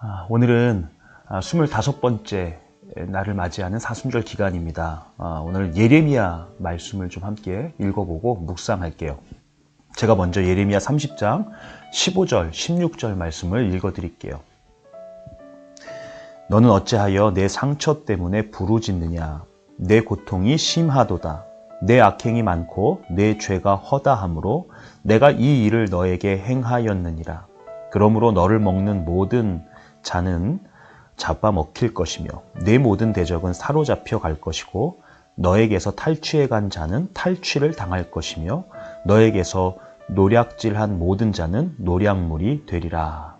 아, 오늘은 아, 25번째 날을 맞이하는 사순절 기간입니다. 아, 오늘 예레미야 말씀을 좀 함께 읽어보고 묵상할게요. 제가 먼저 예레미야 30장 15절, 16절 말씀을 읽어드릴게요. 너는 어찌하여 내 상처 때문에 부르짖느냐? 내 고통이 심하도다. 내 악행이 많고 내 죄가 허다함으로 내가 이 일을 너에게 행하였느니라. 그러므로 너를 먹는 모든 자는 잡아먹힐 것이며 내 모든 대적은 사로잡혀 갈 것이고 너에게서 탈취해 간 자는 탈취를 당할 것이며 너에게서 노략질한 모든 자는 노략물이 되리라.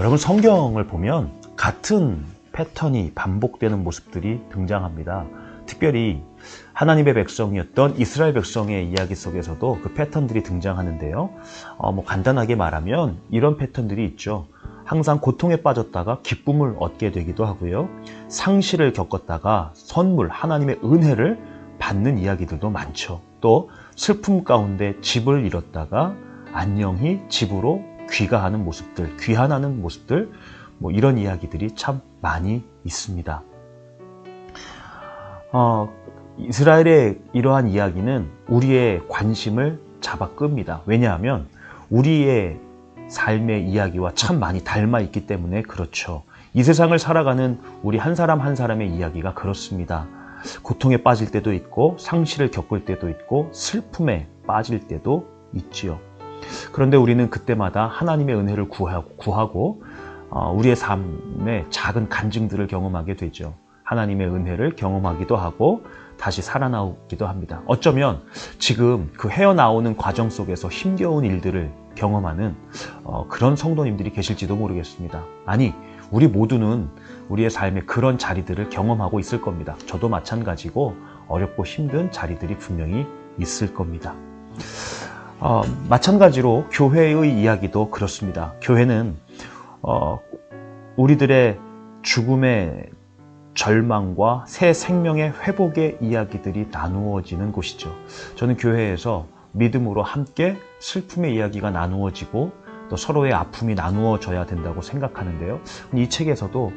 여러분 성경을 보면 같은 패턴이 반복되는 모습들이 등장합니다. 특별히 하나님의 백성이었던 이스라엘 백성의 이야기 속에서도 그 패턴들이 등장하는데요. 어, 뭐 간단하게 말하면 이런 패턴들이 있죠. 항상 고통에 빠졌다가 기쁨을 얻게 되기도 하고요. 상실을 겪었다가 선물, 하나님의 은혜를 받는 이야기들도 많죠. 또 슬픔 가운데 집을 잃었다가 안녕히 집으로 귀가하는 모습들, 귀환하는 모습들, 뭐 이런 이야기들이 참 많이 있습니다. 어, 이스라엘의 이러한 이야기는 우리의 관심을 잡아 끕니다. 왜냐하면 우리의 삶의 이야기와 참 많이 닮아 있기 때문에 그렇죠. 이 세상을 살아가는 우리 한 사람 한 사람의 이야기가 그렇습니다. 고통에 빠질 때도 있고 상실을 겪을 때도 있고 슬픔에 빠질 때도 있지요. 그런데 우리는 그때마다 하나님의 은혜를 구하고, 구하고 어, 우리의 삶의 작은 간증들을 경험하게 되죠. 하나님의 은혜를 경험하기도 하고 다시 살아나오기도 합니다. 어쩌면 지금 그 헤어나오는 과정 속에서 힘겨운 일들을 경험하는 어, 그런 성도님들이 계실지도 모르겠습니다. 아니, 우리 모두는 우리의 삶에 그런 자리들을 경험하고 있을 겁니다. 저도 마찬가지고 어렵고 힘든 자리들이 분명히 있을 겁니다. 어, 마찬가지로 교회의 이야기도 그렇습니다. 교회는 어, 우리들의 죽음의 절망과 새 생명의 회복의 이야기들이 나누어지는 곳이죠. 저는 교회에서 믿음으로 함께 슬픔의 이야기가 나누어지고 또 서로의 아픔이 나누어져야 된다고 생각하는데요. 이 책에서도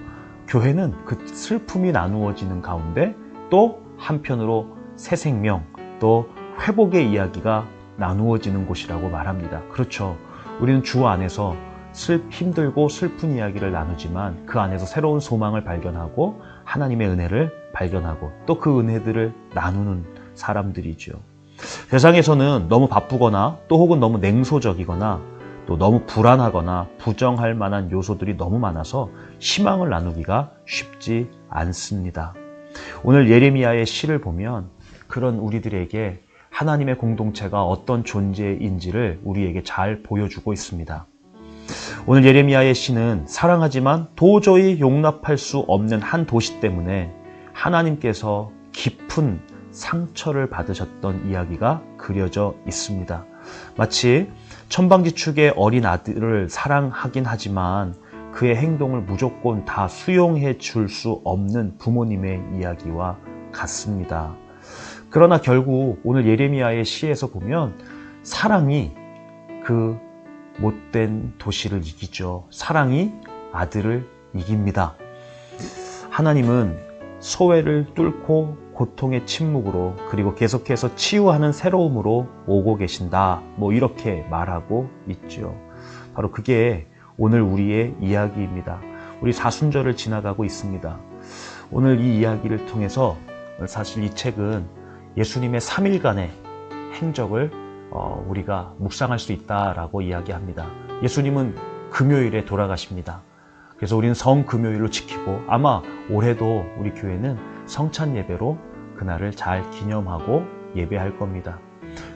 교회는 그 슬픔이 나누어지는 가운데 또 한편으로 새 생명 또 회복의 이야기가 나누어지는 곳이라고 말합니다. 그렇죠. 우리는 주 안에서 슬, 힘들고 슬픈 이야기를 나누지만 그 안에서 새로운 소망을 발견하고 하나님의 은혜를 발견하고 또 그 은혜들을 나누는 사람들이죠. 세상에서는 너무 바쁘거나 또 혹은 너무 냉소적이거나 또 너무 불안하거나 부정할 만한 요소들이 너무 많아서 희망을 나누기가 쉽지 않습니다. 오늘 예레미야의 시를 보면 그런 우리들에게 하나님의 공동체가 어떤 존재인지를 우리에게 잘 보여주고 있습니다. 오늘 예레미야의 시는 사랑하지만 도저히 용납할 수 없는 한 도시 때문에 하나님께서 깊은 상처를 받으셨던 이야기가 그려져 있습니다. 마치 천방지축의 어린 아들을 사랑하긴 하지만 그의 행동을 무조건 다 수용해 줄 수 없는 부모님의 이야기와 같습니다. 그러나 결국 오늘 예레미야의 시에서 보면 사랑이 그 못된 도시를 이기죠. 사랑이 아들을 이깁니다. 하나님은 소외를 뚫고 고통의 침묵으로 그리고 계속해서 치유하는 새로움으로 오고 계신다. 뭐 이렇게 말하고 있죠. 바로 그게 오늘 우리의 이야기입니다. 우리 사순절을 지나가고 있습니다. 오늘 이 이야기를 통해서 사실 이 책은 예수님의 3일간의 행적을 어, 우리가 묵상할 수 있다라고 이야기합니다. 예수님은 금요일에 돌아가십니다. 그래서 우리는 성 금요일로 지키고 아마 올해도 우리 교회는 성찬 예배로 그날을 잘 기념하고 예배할 겁니다.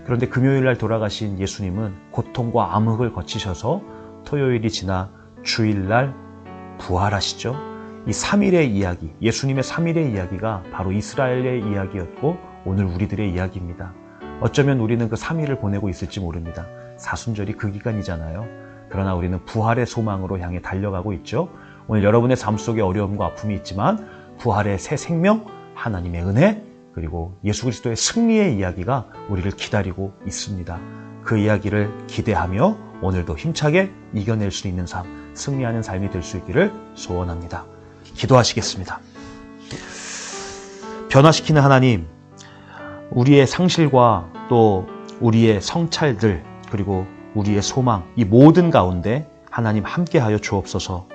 그런데 금요일 날 돌아가신 예수님은 고통과 암흑을 거치셔서 토요일이 지나 주일 날 부활하시죠. 이 3일의 이야기, 예수님의 3일의 이야기가 바로 이스라엘의 이야기였고 오늘 우리들의 이야기입니다. 어쩌면 우리는 그 3일을 보내고 있을지 모릅니다. 사순절이 그 기간이잖아요. 그러나 우리는 부활의 소망으로 향해 달려가고 있죠. 오늘 여러분의 삶 속에 어려움과 아픔이 있지만 부활의 새 생명, 하나님의 은혜, 그리고 예수 그리스도의 승리의 이야기가 우리를 기다리고 있습니다. 그 이야기를 기대하며 오늘도 힘차게 이겨낼 수 있는 삶, 승리하는 삶이 될 수 있기를 소원합니다. 기도하시겠습니다. 변화시키는 하나님, 우리의 상실과 또 우리의 성찰들 그리고 우리의 소망 이 모든 가운데 하나님 함께하여 주옵소서.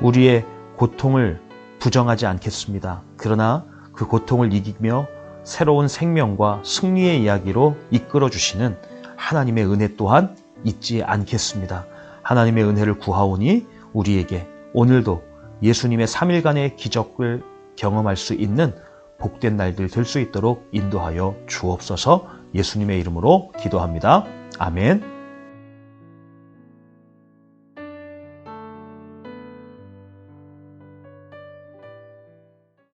우리의 고통을 부정하지 않겠습니다. 그러나 그 고통을 이기며 새로운 생명과 승리의 이야기로 이끌어 주시는 하나님의 은혜 또한 잊지 않겠습니다. 하나님의 은혜를 구하오니 우리에게 오늘도 예수님의 3일간의 기적을 경험할 수 있는 복된 날들 될 수 있도록 인도하여 주옵소서 예수님의 이름으로 기도합니다. 아멘.